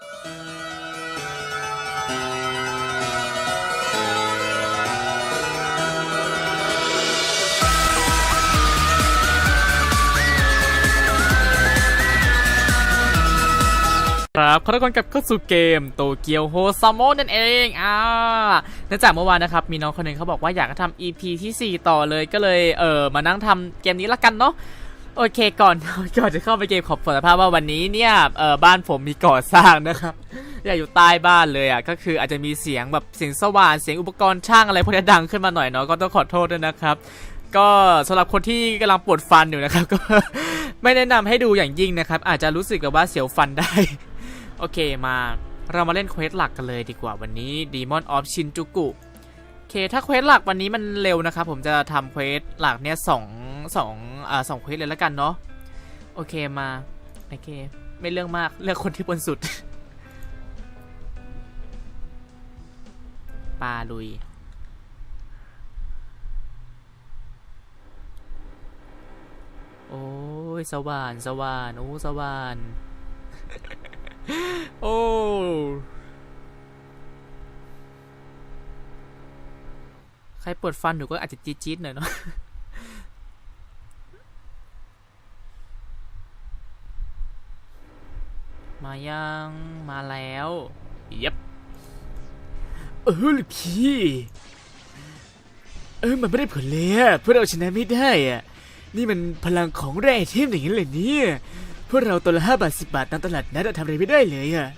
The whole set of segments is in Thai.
ครับขอต้อนรับกลับเข้าสู่เกมโตเกียวโฮซัมโมนั่นเองอ่าเนื่องจากเมื่อวานนะครับ มีน้องคนหนึ่งเขาบอกว่าอยากจะทำ EP ที่ 4 ต่อเลยก็เลย เออมานั่งทำเกมนี้ละกันเนาะ โอเคก่อนก่อนจะเข้าไปเกมขอบสารภาพว่าวันนี้เนี่ยเออบ้านผมมีก่อสร้างนะครับอย่าอยู่ใต้บ้านเลยอะก็คืออาจจะมีเสียงแบบเสียงสว่านเสียงอุปกรณ์ช่างอะไรพวกนี้ดังขึ้นมาหน่อยเนาะก็ต้องขอโทษด้วยนะครับ ก็สำหรับคนที่กำลังปวดฟันอยู่นะครับ ก็ไม่แนะนำให้ดูอย่างยิ่งนะครับ อาจจะรู้สึกแบบว่าเสียวฟันได้ โอเคมาเรามาเล่นเควสหลักกันเลยดีกว่าวันนี้ Demon of Shinjuku เค ถ้าเควสหลักวันนี้มันเร็วนะครับ ผมจะทำเควสหลักเนี่ยสองสองอ่าสองเควสเลยแล้วกันเนาะ โอเคมา โอเค ไม่เรื่องมาก เลือกคนที่บนสุด ปาลุย โอ้ย สว่าน สว่าน โอ้ สว่าน โอ้ ใครปวดฟันหนูก็อาจจะจี๊ดๆหน่อยเนาะมายังมาแล้วเย็บเออลูกพี่เออมันไม่ได้ผลเลยอะเพื่อเราชนะไม่ได้อะนี่มันพลังของแร่เทมอย่างนี้เลยเนี่ยพวกเราตัวละห้าบาทสิบาทตามตลาดนัดทำอะไรไม่ได้เลยอะ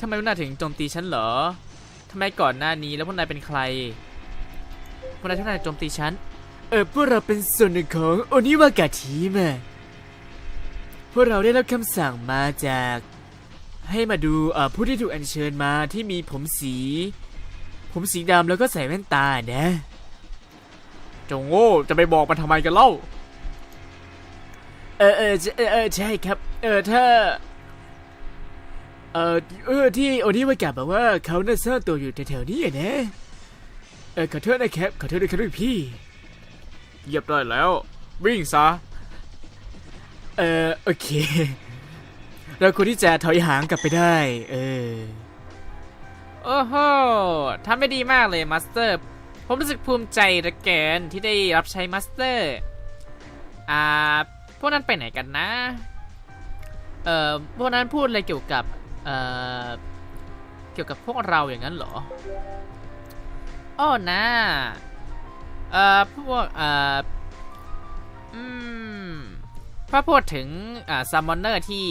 ทำไมพวกนาถึงโจมตีฉันเหรอ ทำไมก่อนหน้านี้แล้วพวกนายเป็นใคร พวกนายทุกนายโจมตีฉัน เออพวกเราเป็นส่วนหนึ่งของโอนิวากาทีมอะพวกเราได้รับคำสั่งมาจาก ให้มาดูเอ่อผู้ที่ถูกอัญเชิญมาที่มีผมสี ผมสีดำแล้วก็ใส่แว่นตานะ จงโง่จะไปบอกมันทำไมกันเล่า เออเออใช่เออเออใช่ครับ เออถ้า เออเออที่โอนิวากาบอกว่าเขาน่าซ่อนตัวอยู่แถวๆนี้อะนะเออขอโทษนะครับขอโทษด้วยครับลูกพี่เหยียบได้แล้ว วิ่งซะเออโอเค เราควรที่จะถอยหางกลับไปได้ เออโอ้โหทำได้ดีมากเลยมาสเตอร์ ผมรู้สึกภูมิใจเหลือเกินที่ได้รับใช้มาสเตอร์ อ่า พวกนั้นไปไหนกันนะ เอ่อ พวกนั้นพูดอะไรเกี่ยวกับ เอ่อเกี่ยวกับพวกเราอย่างนั้นเหรออ้อนะเอ่อพวกเอ่ออืมพอพูดถึงอ่าซัมมอนเนอร์ที่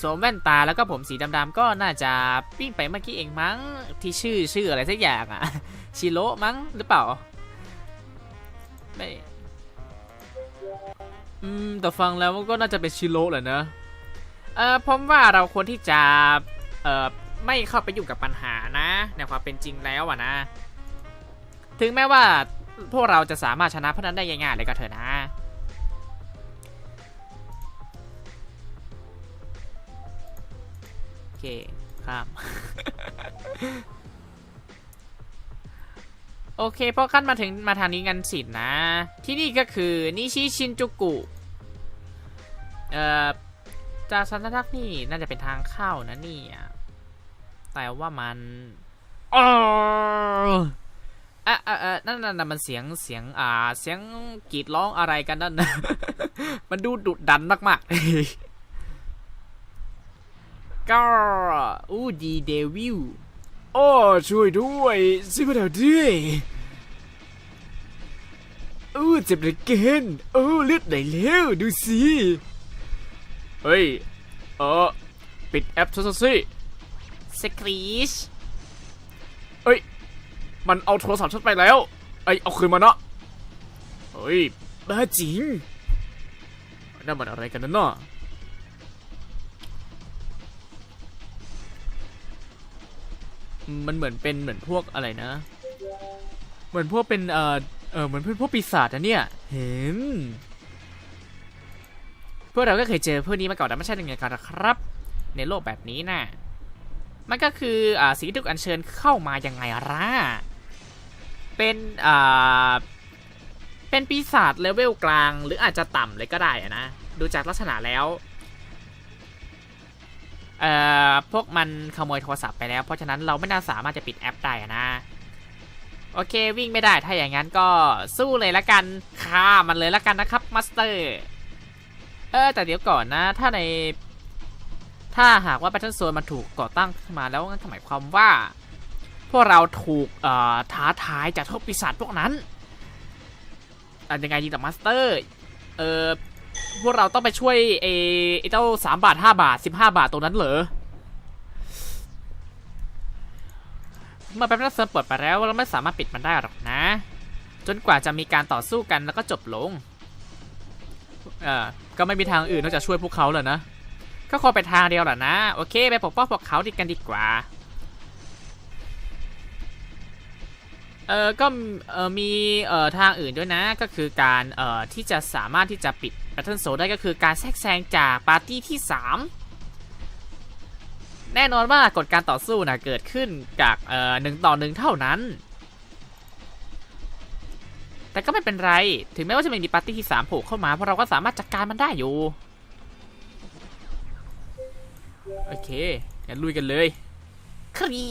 สวมแว่นตาแล้วก็ผมสีดำๆก็น่าจะปิ้งไปเมื่อกี้เองมั้งที่ชื่อชื่ออะไรสักอย่างอะชิโร่มั้งหรือเปล่าไม่อืมแต่ฟังแล้วก็น่าจะเป็นชิโร่แหละนะ เออผมว่าเราควรที่จะเออไม่เข้าไปอยุ่กับปัญหานะในความเป็นจริงแล้วอะนะ ถึงแม้ว่าพวกเราจะสามารถชนะพวกนั้นได้ง่ายๆเลยก็เถอะนะ โอเคข้ามโอเคพอขั้นมาถึงมาทางนี้กันสินะ ที่นี่ก็คือนิชิชินจูกุ เอ่อ จากสันทักนี่น่าจะเป็นทางเข้านะนี่แต่ว่ามันอ๋ออะอะอะนั่นนั่นมันเสียงเสียงอ่าเสียงกรีดร้องอะไรกันนั่นนะมันดูดุดันมากๆก็อู้ดีเดวิลโอ้ช่วยด้วยช่วยพวกเราด้วยอู้เจ็บเหลือเกินโอ้เลือดไหลแล้วดูสิ เฮ้ย เออ ปิดแอปซะสิสครีชเอ้ย มันเอาโทรศัพท์ฉันไปแล้วไอยเอาคืนมาเนาะเฮ้ยบ้าจริงนั่นมันอะไรกันนั่นน่ะมันเหมือนเป็นเหมือนพวกอะไรนะ เหมือนพวกเป็นเอ่อเออเหมือนเป็นพวกปีศาจนะเนี่ย เห็น พวกเราก็เคยเจอพวกนี้มาก่อนแต่ไม่ใช่หนึ่งกันนะครับ ในโลกแบบนี้นะ่ะมันก็คืออ่าสิ่งที่ถูกอัญเชิญเข้ามายังไงล่ะเป็นอ่าเป็นปีศาจเลเวลกลางหรืออาจจะต่ำเลยก็ได้นะ ดูจากลักษณะแล้วเอ่อพวกมันขโมยโทรศัพท์ไปแล้ว เพราะฉะนั้นเราไม่น่าสามารถจะปิดแอปได้นะ โอเควิ่งไม่ได้ถ้าอย่างนั้นก็สู้เลยละกันฆ่ามันเลยละกันนะครับมาสเตอร์ เออแต่เดี๋ยวก่อนนะ ถ้าใน ถ้าหากว่า Battle Zone มันถูกก่อตั้งขึ้นมาแล้วงั้นหมายความว่า พวกเราถูกเอ่อท้าทายจากพวกปีศาจพวกนั้นอันยังไงดีแต่มาสเตอร์เออพวกเราต้องไปช่วยไอ้ไอเจ้าสามบาทห้าบาทสิบห้าบาทตรงนั้นเหรอเมื่อแป๊บนั้นเซิร์ฟเปิดไปแล้วเราไม่สามารถปิดมันได้หรอกนะ จนกว่าจะมีการต่อสู้กันแล้วก็จบลง เออ ก็ไม่มีทางอื่นนอกจากช่วยพวกเขาแล้วนะ ก็คงเป็นทางเดียวแหละนะ โอเค ไปปกป้องพวกเขาดีกันดีกว่า เออก็เออมีเออทางอื่นด้วยนะ ก็คือการเออที่จะสามารถที่จะปิด Battle Zone ได้ก็คือการแทรกแซงจากปาร์ตี้ที่ 3 แน่นอนว่ากฎการต่อสู้นะเกิดขึ้นจากเออหนึ่งต่อหนึ่งเท่านั้น แต่ก็ไม่เป็นไร ถึงแม้ว่าจะไม่มีปาร์ตี้ที่สามโผล่เข้ามา เพราะเราก็สามารถจัดการมันได้อยู่ โอเค งั้นลุยกันเลยครี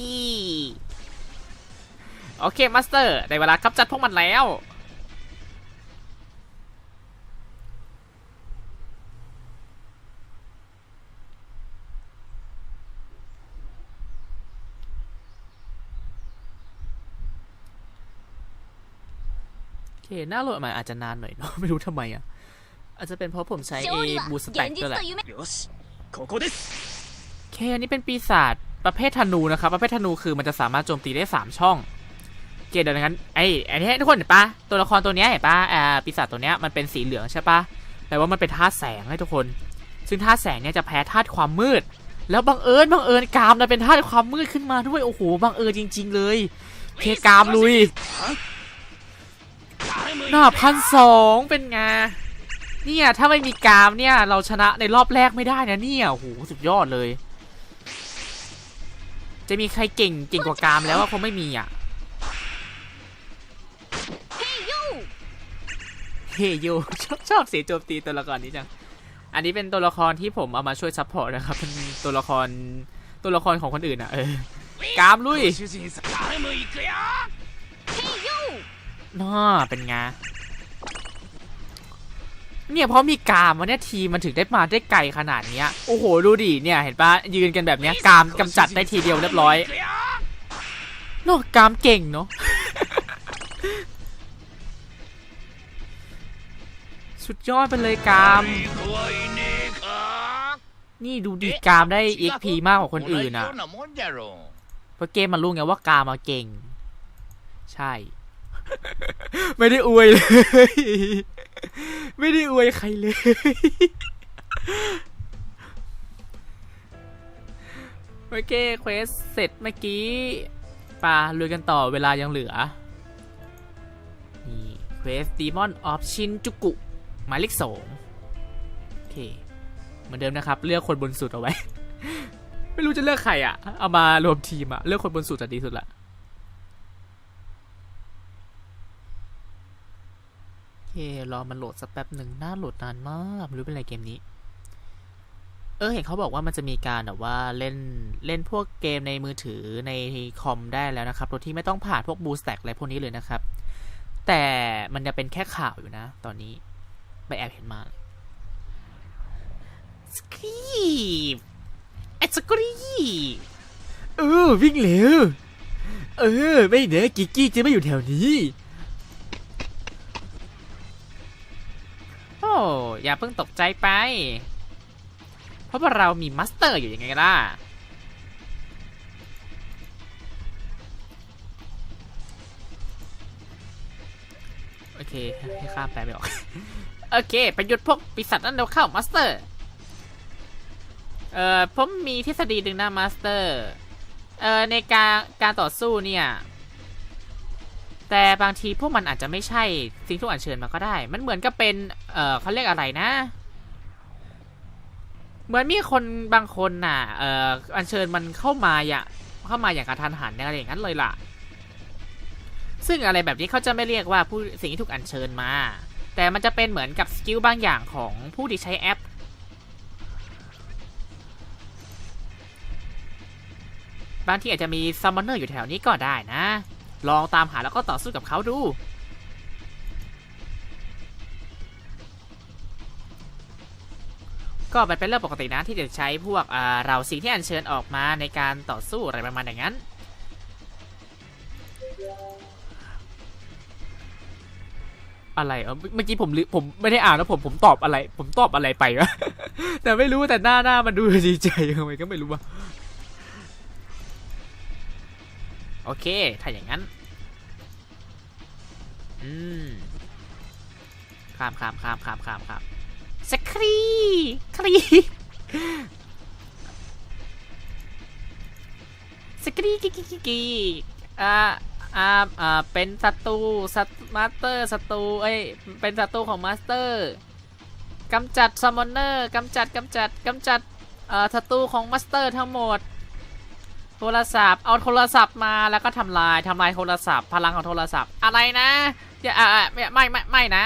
โอเค มาสเตอร์ ได้เวลากำจัดพวกมันแล้ว โอเคหน้าโหลดใหม่อาจจะนานหน่อยเนาะไม่รู้ทำไมอะ อาจจะเป็นเพราะผมใช้เอบูสแต็กด้วยแหละเคอันนี้เป็นปีศาจประเภทธนูนะครับ ประเภทธนูคือมันจะสามารถโจมตีได้ 3 ช่องเกเดังนั้นไอ้ไอ้นี่ทุกคนเห็นปะตัวละครตัวนี้เห็นปะอ่ปีศาจตัวนี้มันเป็นสีเหลืองใช่ปะแปลว่ามันเป็นธาตุแสงให้ทุกคน ซึ่งธาตุแสงเนี่ยจะแพ้ธาตุความมืด แล้วบังเอิญบังเอิญกามเนะเป็นธาตุความมืดขึ้นมาด้วยโอ้โหบังเอิญจริง ๆ เลย เคกามลุย หน้าพันสองเป็นไงเนี่ยถ้าไม่มีกามเนี่ยเราชนะในรอบแรกไม่ได้นะเนี่ยโอ้โหสุดยอดเลย จะมีใครเก่งเก่งกว่ากามแล้วว่าคงไม่มีอะเฮโยชอบชอบเสียงโจมตีตัวละครนี้จังอันนี้เป็นตัวละครที่ผมเอามาช่วยซัพพอร์ตนะครับเป็นตัวละครตัวละครของคนอื่นอะเออกามลุย น่าเป็นไงเนี่ยเพราะมีกามวันนี้ทีมันถึงได้มาได้ไกลขนาดเนี้ยโอ้โหดูดิเนี่ยเห็นปะยืนกันแบบนี้กามกำจัดได้ทีเดียวเรียบร้อยนาะกามเก่งเนาะสุดยอดไปเลยกาม นี่ดูดีกามได้ EXP มากกว่าคนอื่นอะ เพราะเกมมันรู้ไงว่ากามมาเก่ง ใช่ ไม่ได้อวยเลย ไม่ได้อวยใครเลย โอเคเควสเสร็จเมื่อกี้ปาลุยกันต่อเวลายังเหลือ นี่เควสดีมอนออฟชินจุกุหมายเลขสองโอเค เหมือนเดิมนะครับ เลือกคนบนสุดเอาไว้ ไม่รู้จะเลือกใครอะ เอามารวมทีมอะ เลือกคนบนสุดจะดีสุดละโอเค รอมันโหลดสักแป๊บหนึ่งน่าโหลดนานมากไม่รู้เป็นไรเกมนี้ เออเห็นเขาบอกว่ามันจะมีการแบบว่าเล่นเล่นพวกเกมในมือถือในคอมได้แล้วนะครับโดยที่ไม่ต้องผ่านพวกบูสแต็กอะไรพวกนี้เลยนะครับ แต่มันจะเป็นแค่ข่าวอยู่นะ ตอนนี้ไปแอบเห็นมาสครีปไอ้สกรีเออวิ่งเร็วเออ ไม่เนอะกิกกี้จะไม่อยู่แถวนี้ อย่าเพิ่งตกใจไป เพราะว่าเรามีมาสเตอร์อยู่ยังไงล่ะโอเคให้ข้ามแปลไม่ออก โอเคไปหยุดพวกปีศาจนั่นเร็วเข้ามาสเตอร์ เอ่อ ผมมีทฤษฎีหนึ่งนะมาสเตอร์ เอ่อ ในการการต่อสู้เนี่ย แต่บางทีพวกมันอาจจะไม่ใช่สิ่งที่อัญเชิญมาก็ได้ มันเหมือนกับเป็น เออเขาเรียกอะไรนะ เหมือนมีคนบางคนน่ะ เอออัญเชิญมันเข้ามาอย่างเข้ามาอย่างกระทันหันอะไรอย่างนั้นเลยล่ะ ซึ่งอะไรแบบนี้เขาจะไม่เรียกว่าผู้สิ่งที่ถูกอัญเชิญมา แต่มันจะเป็นเหมือนกับสกิลบางอย่างของผู้ที่ใช้แอปบางที่อาจจะมีซัมมอนเนอร์อยู่แถวนี้ก็ได้นะ ลองตามหาแล้วก็ต่อสู้กับเขาดู ก็มันเป็นเรื่องปกตินะที่จะใช้พวกเราสิ่งที่อัญเชิญออกมาในการต่อสู้อะไรประมาณอย่างนั้น อะไรเออเมื่อกี้ผมลืมผมไม่ได้อ่านแล้วผมผมตอบอะไร ผมตอบอะไรไปวะแต่ไม่รู้แต่หน้าหน้ามันดูดีใจทำไมก็ไม่รู้ว่าโอเค ถ้าอย่างนั้น อืมข้ามข้ามข้ามข้ามข้ามข้าม สครีครีสครีกิกิกิกิอ่าอ่าอ่าเป็นศัตรูศัตมาสเตอร์ศัตรูเอ้ย เป็นศัตรูของมาสเตอร์กำจัดซัมมอนเนอร์กำจัดกำจัดกำจัดเอ่อศัตรูของมาสเตอร์ทั้งหมด โทรศัพท์ เอาโทรศัพท์มาแล้วก็ทำลายทำลายโทรศัพท์ พลังของโทรศัพท์ อะไรนะอย่าอ่าไม่ไม่ไม่นะ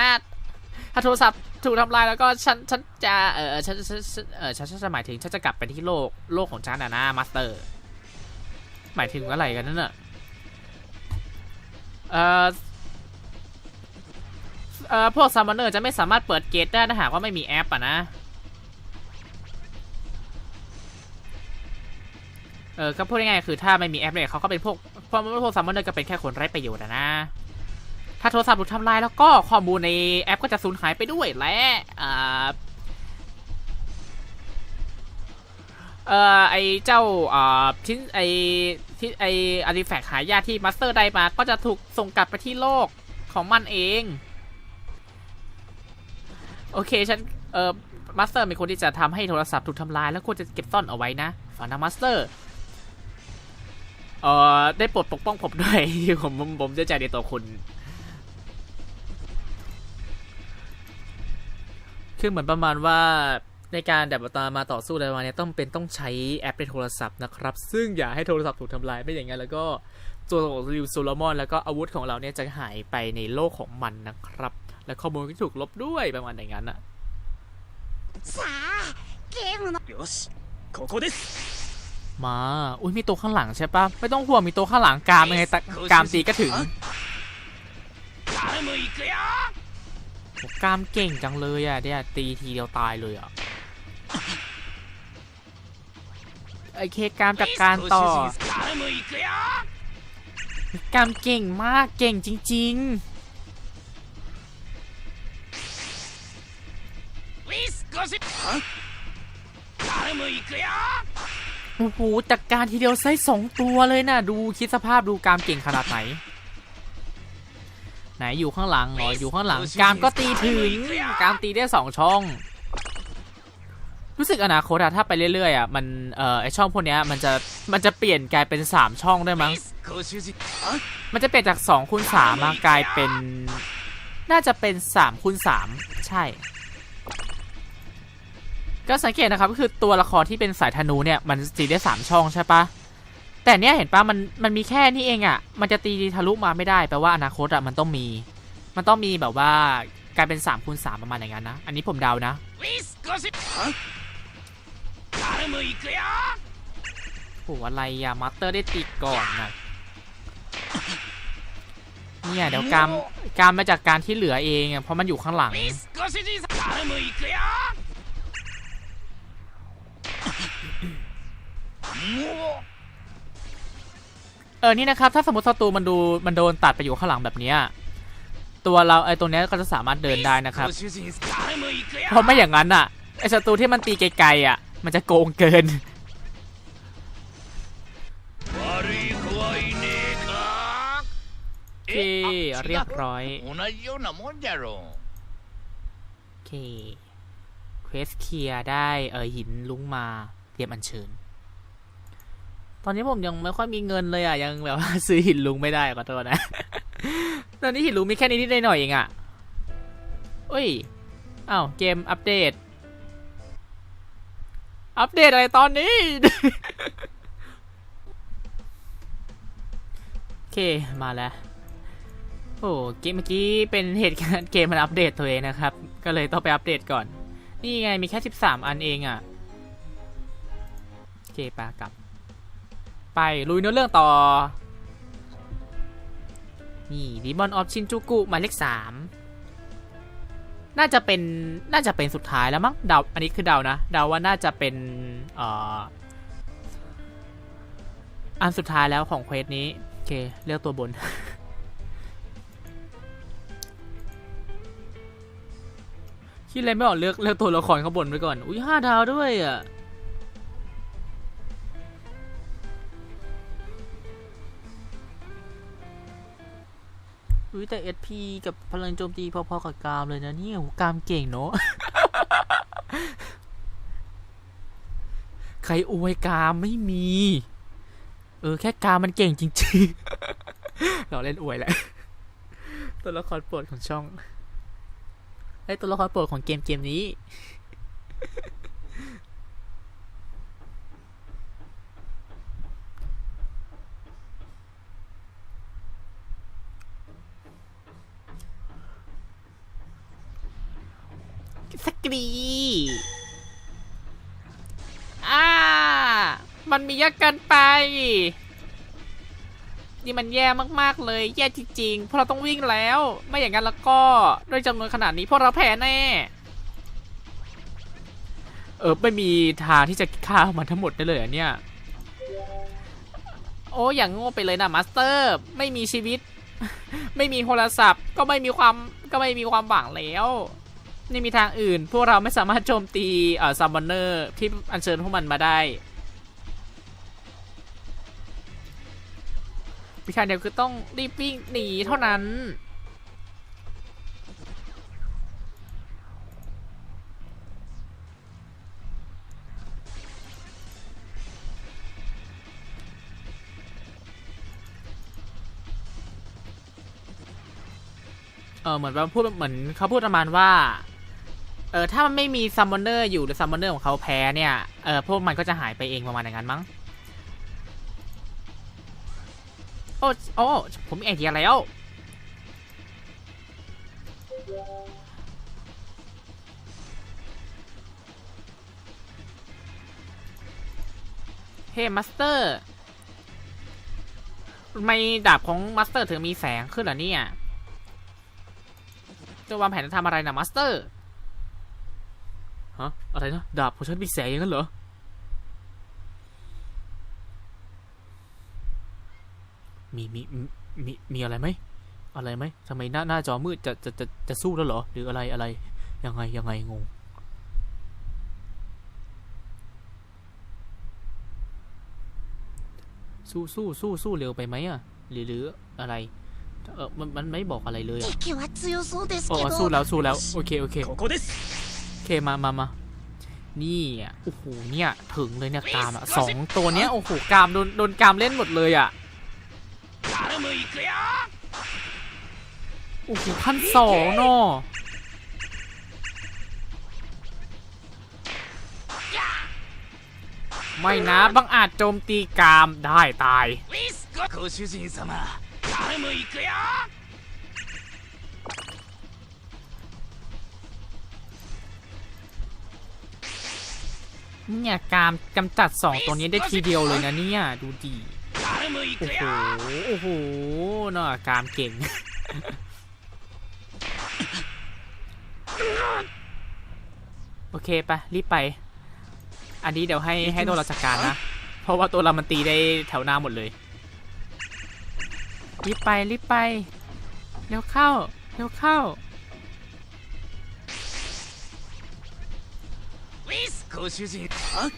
ถ้าโทรศัพท์ ถูกทำลายแล้วก็ฉันฉันจะเออฉันฉันฉันเออฉันฉันจะหมายถึงฉันจะกลับไปที่โลกโลกของฉันนะนะมาสเตอร์ หมายถึงอะไรกันนั่นน่ะเออเออพวกซัมมอนเนอร์จะไม่สามารถเปิดเกตได้ถ้าหากว่าไม่มีแอปอะนะ เออก็พูดง่ายๆคือถ้าไม่มีแอปเนี่ยเขาก็เป็นพวกพวกพวกซัมมอนเนอร์ก็เป็นแค่คนไร้ประโยชน์อะนะ ถ้าโทรศัพท์ถูกทำลายแล้วก็ข้อมูลในแอปก็จะสูญหายไปด้วยและอ่าเอ่อไอเจ้าอ่าชิ้นไอที่ไออาร์ติแฟกต์หายากที่มาสเตอร์ได้มาก็จะถูกส่งกลับไปที่โลกของมันเอง โอเคฉันเอ่อมาสเตอร์เป็นคนที่จะทำให้โทรศัพท์ถูกทำลายแล้วควรจะเก็บซ่อนเอาไว้นะฝันนะมาสเตอร์เอ่อได้โปรดปกป้องผมด้วยผมผมผมจะใจในตัวคุณ คือเหมือนประมาณว่าในการดับตามาต่อสู้อะไรมาเนี่ยต้องเป็นต้องใช้แอปในโทรศัพท์นะครับ ซึ่งอย่าให้โทรศัพท์ถูกทำลายไม่อย่างนั้นแล้วก็ตัวของริวโซลมอน แล้วก็อาวุธของเราเนี่ยจะหายไปในโลกของมันนะครับ และข้อมูลก็ถูกลบด้วยประมาณอย่างนั้นอะมาอุ้ยมีตัวข้างหลังใช่ปะไม่ต้องห่วงมีตัวข้างหลังกามยังไงกามตีก็ถึง กล้ามเก่งจังเลยอะเนี่ยตีทีเดียวตายเลยอะไอเคกามจากการต่อกามเก่งมากเก่งจริง ๆโอ้โหจากการทีเดียวใช้สองตัวเลยนะดูคิดสภาพดูกามเก่งขนาดไหน ไหนอยู่ข้างหลังหรออยู่ข้างหลัง การก็ตีถึง การตีได้สองช่อง รู้สึกอนาคตอะถ้าไปเรื่อยๆอะมันเอ่อไอช่องพวกนี้มันจะมันจะเปลี่ยนกลายเป็นสามช่องได้มั้ง มันจะเปลี่ยนจากสองคูณสามากลายเป็น น่าจะเป็นสามคูณสามใช่ ก็สังเกตนะครับก็คือตัวละครที่เป็นสายธนูเนี่ยมันตีได้สามช่องใช่ปะ แต่เนี้ยเห็นปะมันมันมีแค่นี้เองอะ่ะ มันจะตีทะลุมาไม่ได้แปลว่าอนาคตอะ่ะมันต้องมี มันต้องมีแบบว่ากลายเป็น3ามคูณสามประมาณอย่างนั้นนะ อันนี้ผมเดานะโอ้อะไรอะมัตเตอร์ได้ติดก่อนนะเนี่ยเดี๋ยวกามกามมาจากการที่เหลือเองอะเพราะมันอยู่ข้างหลังโเออนี่นะครับถ้าสมมติศัตรูมันดูมันโดนตัดไปอยู่ข้างหลังแบบนี้ตัวเราไอ้ตัวนี้ก็จะสามารถเดินได้นะครับเพราะไม่อย่างนั้นอะไอ้ศัตรูที่มันตีไกลๆอะ มันจะโกงเกินโอเรียบร้อยโอเคเควสเคลียร์ได้เออหินลุงมาเรียบอัญเชิญ ตอนนี้ผมยังไม่ค่อยมีเงินเลยอะ ยังแบบว่าซื้อหินลุงไม่ได้ขอโทษนะ ตอนนี้หินลุงมีแค่นี้นิดหน่อยเองอะเอ้ยอ้าวเกมอัปเดต อัปเดตอะไรตอนนี้ โอเคมาแล้ว โอ้เกมเมื่อกี้เป็นเหตุการณ์เกมมันอัปเดตตัวเองนะครับ ก็เลยต้องไปอัปเดตก่อน นี่ไงมีแค่ 13 อันเองอะ โอเคปากลับ ไปลุยเนื้อเรื่องต่อ นี่ดีมอนออฟชินจูกุหมายเลขสามน่าจะเป็นน่าจะเป็นสุดท้ายแล้วมั้งเดาอันนี้คือเดานะเดาว่าน่าจะเป็นเอ่ออันสุดท้ายแล้วของเควสนี้โอเคเลือกตัวบน คิดอะไรไม่ออกเลือกเลือกตัวละครข้างบนไว้ก่อน อุ้ยห้าดาวด้วยอะ อุ้ยแต่ SP กับพลังโจมตีพอๆกับกามเลยนะนี่โหกามเก่งเนาะใครอวยกามไม่มี เออ แค่กามมันเก่งจริงๆ เราเล่นอวยแหละ ตัวละครโปรดของช่องไอ้ตัวละครโปรดของเกมเกมนี้ สกรีอ่า มันมีเยอะเกินไป นี่มันแย่มากๆเลย แย่จริงๆ เพราะเราต้องวิ่งแล้ว ไม่อย่างนั้นแล้วก็ด้วยจำนวนขนาดนี้พวกเราแพ้แน่ เออ ไม่มีทางที่จะฆ่ามันทั้งหมดได้เลยเนี่ย โอ้อย่างโง่ไปเลยนะมาสเตอร์ ไม่มีชีวิต ไม่มีโทรศัพท์ ก็ไม่มีความ ก็ไม่มีความหวังแล้ว นี่มีทางอื่น พวกเราไม่สามารถโจมตีเอ่อซัมมอนเนอร์ที่อัญเชิญพวกมันมาได้วิธีเดียวคือต้องรีบวิ่งหนีเท่านั้น เออเหมือนว่าพูดเหมือนเขาพูดประมาณว่า เออถ้ามันไม่มีซัมมอนเนอร์อยู่หรือซัมมอนเนอร์ของเขาแพ้เนี่ยเออพวกมันก็จะหายไปเองประมาณอย่างนั้นมั้งโอ้โอ้ผมมีไอเดียแล้วเฮ้มาสเตอร์ทำไมดาบของมาสเตอร์ถึงมีแสงขึ้นเหรอเนี่ยจะวางแผนจะทำอะไรนะมาสเตอร์ ฮะ อะไรนะ ดาบของฉันมีแสงอย่างนั้นเหรอ มีมีมีมีอะไรไหม อะไรไหมทำไมหน้าหน้าจอมืดจะจะจะจะสู้แล้วเหรอ หรืออะไรอะไร ยังไงยังไงงงสู้สู้สู้สู้เร็วไปไหมอะ หรือหรืออะไร เออมันมันไม่บอกอะไรเลยอะอ๋อสู้แล้วสู้แล้ว โอเค โอเค เคมามามานี่โอ้โหเนี่ยถึงเลยเนี่ยกามอะสองตัวเนี้ยโอ้โหกามโดนโดนกามเล่นหมดเลยอะโอ้โหขั้นสองเนาะไม่นะบังอาจโจมตีกามได้ตาย เนี่ยการกำจัดสองตัวนี้ได้ทีเดียวเลยนะเนี่ยดูดีโอ้โหโอ้โหน่ะการเก่งโอเคปะรีบไป อันนี้เดี๋ยวให้ให้ตัวเราจัดการนะ เพราะว่าตัวเรามันตีได้แถวหน้าหมดเลย รีบไปรีบไป เร็วเข้า เร็วเข้า ご主人は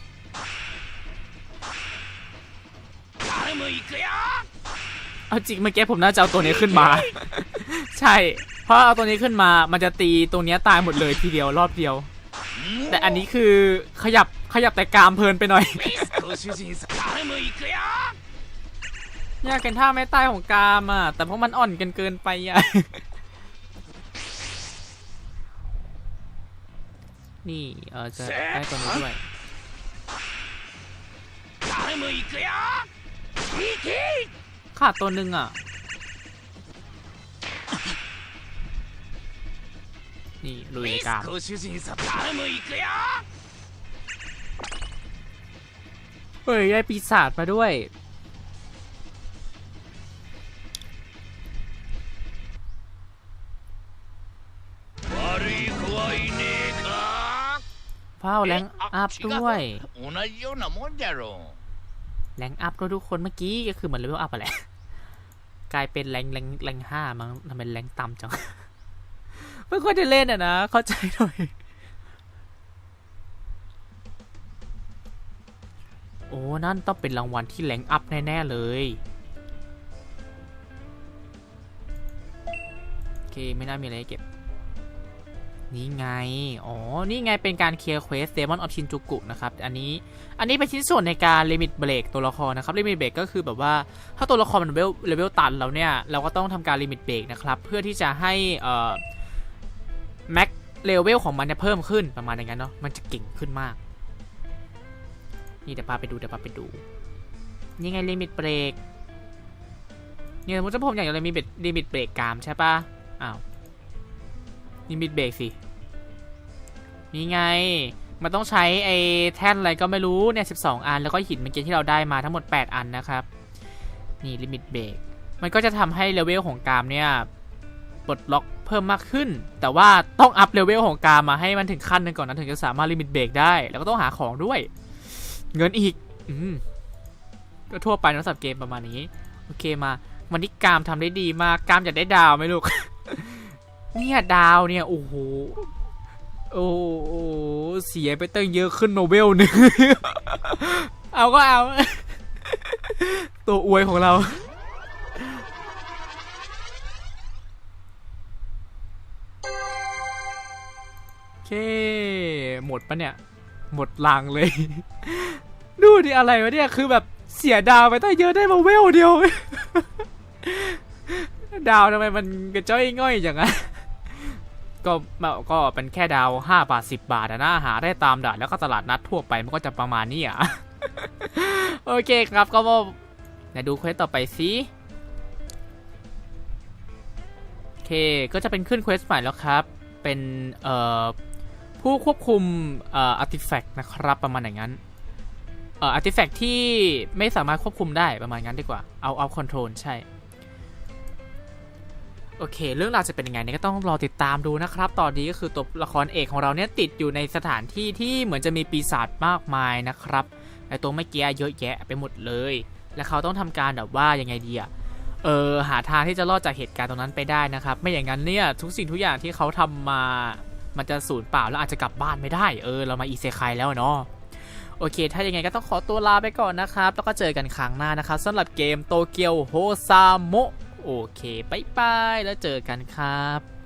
頼むいくよ เอาจริงเมื่อกี้ผมน่าจะเอาตัวนี้ขึ้นมา ใช่ เพราะเอาตัวนี้ขึ้นมา มันจะตีตัวเนี้ยตายหมดเลยทีเดียวรอบเดียว แต่อันนี้คือขยับขยับแต่กรามเพลินไปหน่อย ウィスご主人様頼むいくよ ยากกันท่าไม่ตายของกามอ่ะ แต่เพราะมันอ่อนกันเกินไปอ่ะ นี่เออจะได้ตัวนี้ด้วยขาดตัวหนึ่งอะ นี่ลุยการเฮ้ยได้ปีศาจมาด้วย เฝ้าแรงอัพด้วยแรงอัพด้วยทุกคนเมื่อกี้ก็คือเหมือนเลเวลอัพไปแหละกลายเป็นแรงแรงแรงห้ามั้งทำเป็นแรงต่ำจังไม่ควรจะเล่นอะนะ เข้าใจหน่อย โอ้ นั่นต้องเป็นรางวัลที่แรงอัพแน่ ๆ เลย โอเค ไม่น่ามีอะไรเก็บ นี่ไง อ๋อ นี่ไงเป็นการเคลียร์เควสเดมอนออฟชินจูกุนะครับ อันนี้ อันนี้เป็นชิ้นส่วนในการลิมิตเบรกตัวละครนะครับ ลิมิตเบรกก็คือแบบว่าถ้าตัวละครมันเลเวลเลเวลตันแล้วเนี่ย เราก็ต้องทำการลิมิตเบรกนะครับ เพื่อที่จะให้เอ่อแม็กเลเวลของมันเนี่ยเพิ่มขึ้นประมาณอย่างนั้นเนาะ มันจะเก่งขึ้นมาก นี่เดี๋ยวพาไปดูเดี๋ยวพาไปดู นี่ไงลิมิตเบรกเนี่ยสมมติถ้าผมอยากจะลิมิตลิมิตเบรกกามใช่ปะอ้าว ลิมิตเบรกสิ นี่ไง มันต้องใช้ไอ้แท่นอะไรก็ไม่รู้เนี่ย12อัน แล้วก็หินเมื่อกี้ที่เราได้มาทั้งหมด 8 อันนะครับ นี่ลิมิตเบรก มันก็จะทำให้เลเวลของกามเนี่ยปลดล็อกเพิ่มมากขึ้น แต่ว่าต้องอัพเลเวลของกามมาให้มันถึงขั้นหนึงก่อนนะถึงจะสามารถลิมิตเบรกได้ แล้วก็ต้องหาของด้วย เงินอีก อืมก็ทั่วไปนะสับเกมประมาณนี้ โอเคมา วันนี้กามทำได้ดีมาก กามจะได้ดาวไหมลูก เนี่ยดาวเนี่ยโอ้โหโอ้โหเสียไปตั้งเยอะขึ้นโนเบลหนึ่งเอาก็เอา ตัวอวยของเรา โอเค หมดปะเนี่ย หมดลังเลย ดูดิอะไรวะเนี่ย คือแบบเสียดาวไปตั้งเยอะได้มาเวลเดียว ดาวทำไมมันกระจ้อยง่อยอย่างนั้น ก็ก็เป็นแค่ดาว5บาท 10 บาทอะนะหาได้ตามด่านแล้วก็ตลาดนัดทั่วไปมันก็จะประมาณนี้อะโอเคครับก็มาไหนดูเควสต่อไปสิโอเคก็จะเป็นขึ้นเควสใหม่แล้วครับ เป็นเอ่อผู้ควบคุมเอ่ออาร์ติแฟกต์นะครับประมาณอย่างนั้นเอ่ออาร์ติแฟกต์ที่ไม่สามารถควบคุมได้ประมาณนั้นดีกว่าเอาเอาคอนโทรลใช่ โอเค เรื่องราวจะเป็นยังไงเนี่ยก็ต้องรอติดตามดูนะครับ ตอนนี้ก็คือตัวละครเอกของเราเนี่ยติดอยู่ในสถานที่ที่เหมือนจะมีปีศาจมากมายนะครับไอตัวไม่เกี้ยเยอะแยะไปหมดเลย และเขาต้องทำการแบบว่ายังไงดีอะเออหาทางที่จะรอดจากเหตุการณ์ตรงนั้นไปได้นะครับ ไม่อย่างนั้นเนี่ยทุกสิ่งทุกอย่างที่เขาทำมา มันจะสูญเปล่าแล้วอาจจะกลับบ้านไม่ได้ เออเรามาอีเซคายแล้วเนาะโอเค ถ้ายังไงก็ต้องขอตัวลาไปก่อนนะครับ แล้วก็เจอกันครั้งหน้านะครับสำหรับเกมโตเกียวโฮซามะ โอเคบายบายแล้วเจอกันครับ